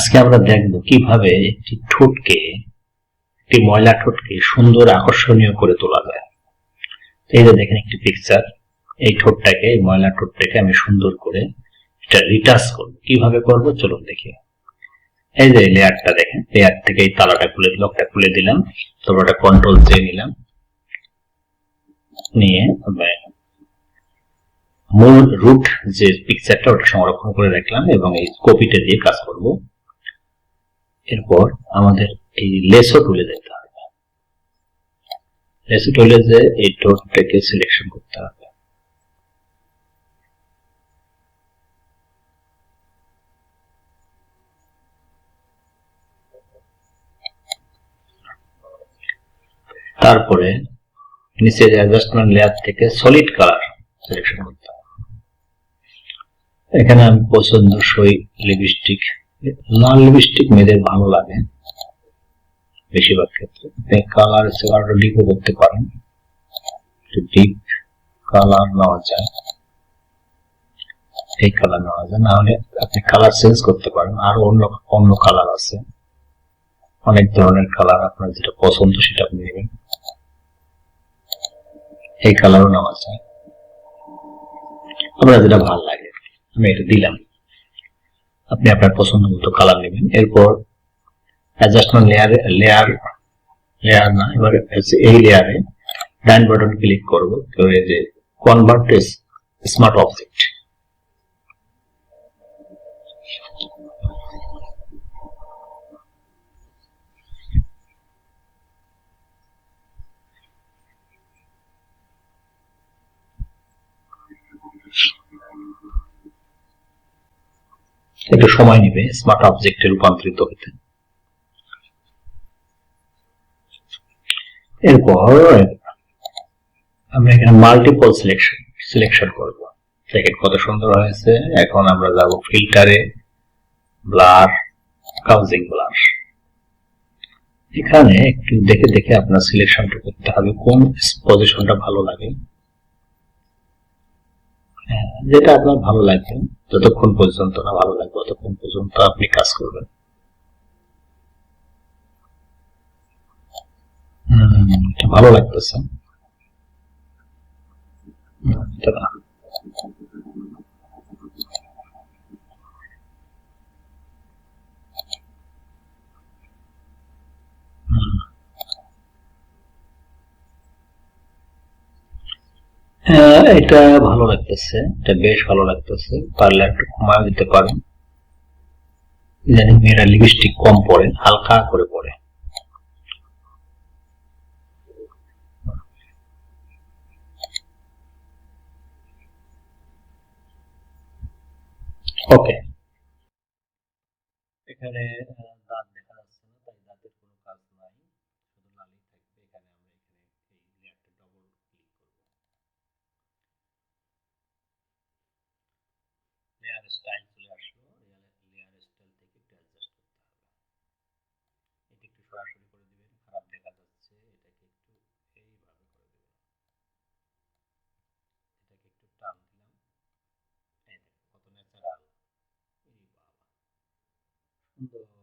আজকে আমরা দেখব কীভাবে একটি ঠোঁটকে, একটি ময়লা ঠোঁটকে সুন্দর আকর্ষণীয় করে তোলা যায়। এই যে দেখেন একটি পিকচার এই ঠোঁটটাকে, এই ময়লা ঠোঁটটাকে আমি সুন্দর করে এটা রিটাচ করব। কীভাবে করব? চলুন দেখি। এই যে লেয়ারটা দেখেন, লেয়ার থেকে এই তালাটা খুলে লকটা খুলে দিলাম, তারপর একটা কন্ট্রোল জে নিলাম। নিয়ে মূল রুট যে পিকচারটা ওটা সংরক্ষণ করে রাখলাম এবং এই কপিটা দিয়ে কাজ করব। এরপর আমাদের এই লেসো টুলে যেতে হবে। লেসো টুলে যে এই টোটটাকে সিলেকশন করতে হবে। তারপরে নিচের অ্যাডজাস্টমেন্ট লেয়ার থেকে সলিড কালার সিলেকশন করতে হবে। এখানে আমি পছন্দসই লিপস্টিক লাল লিপস্টিক মেয়েদের ভালো লাগে। বেশিরভাগ ক্ষেত্রে। আপনি কালার কালারটা ডিপও করতে পারেন। একটু ডিপ কালার নেওয়া যায়। এই কালার নেওয়া যায়। না হলে আপনি কালার চেঞ্জ করতে পারেন। আরও অন্য অন্য কালার আছে। অনেক ধরনের কালার আপনার যেটা পছন্দ সেটা আপনি নেবেন। এই কালারও নেওয়া যায়। আপনার যেটা ভালো লাগে, আমি এটা দিলাম। আপনি আপনার পছন্দ মতো কালার নেবেন। এরপর অ্যাডজাস্টমেন্ট লেয়ারে লেয়ার লেয়ার না, এবার এই লেয়ারে ডান বাটন ক্লিক করব। করে যে কনভার্ট স্মার্ট অবজেক্ট একটু সময় নেবে স্মার্ট অবজেক্টে রূপান্তরিত হতে। এরপর আমরা এখানে মাল্টিপল সিলেকশন সিলেকশন করব। দেখেন কত সুন্দর হয়েছে। এখন আমরা যাব ফিল্টারে ব্লার কাউজিং ব্লার এখানে একটু দেখে দেখে আপনার সিলেকশনটা করতে হবে, কোন পজিশনটা ভালো লাগে। যেটা আপনার ভালো লাগবে, যতক্ষণ পর্যন্ত না ভালো লাগবে, ততক্ষণ পর্যন্ত আপনি কাজ করবেন। ভালো লাগতেছে। এটা এটা ভালো লাগতেছে। এটা বেশ ভালো লাগতেছে। পারলে একটু কমায় দিতে পারেন। জানি মেয়েরা লিপস্টিক কম পরে, হালকা করে পরে। ওকে এখানে আহ, দাঁত দেখা যাচ্ছে না তাই দাঁতের কোনো কাজ নাই শুধু লালই থাকবে এখানে আমরা এখানে এই লেয়ারটা ডবল ক্লিক করব লেয়ার স্টাইল চলে আসলো। লেয়ার স্টাইল থেকে একটু অ্যাডজাস্ট করতে হবে। এটা একটু সরাসরি করে দিবেন খারাপ দেখা যাচ্ছে এটাকে একটু এইভাবে করে দেবেন। এটাকে একটু টান দিলাম। এই কত ন্যাচারাল এই বাবা। সুন্দর।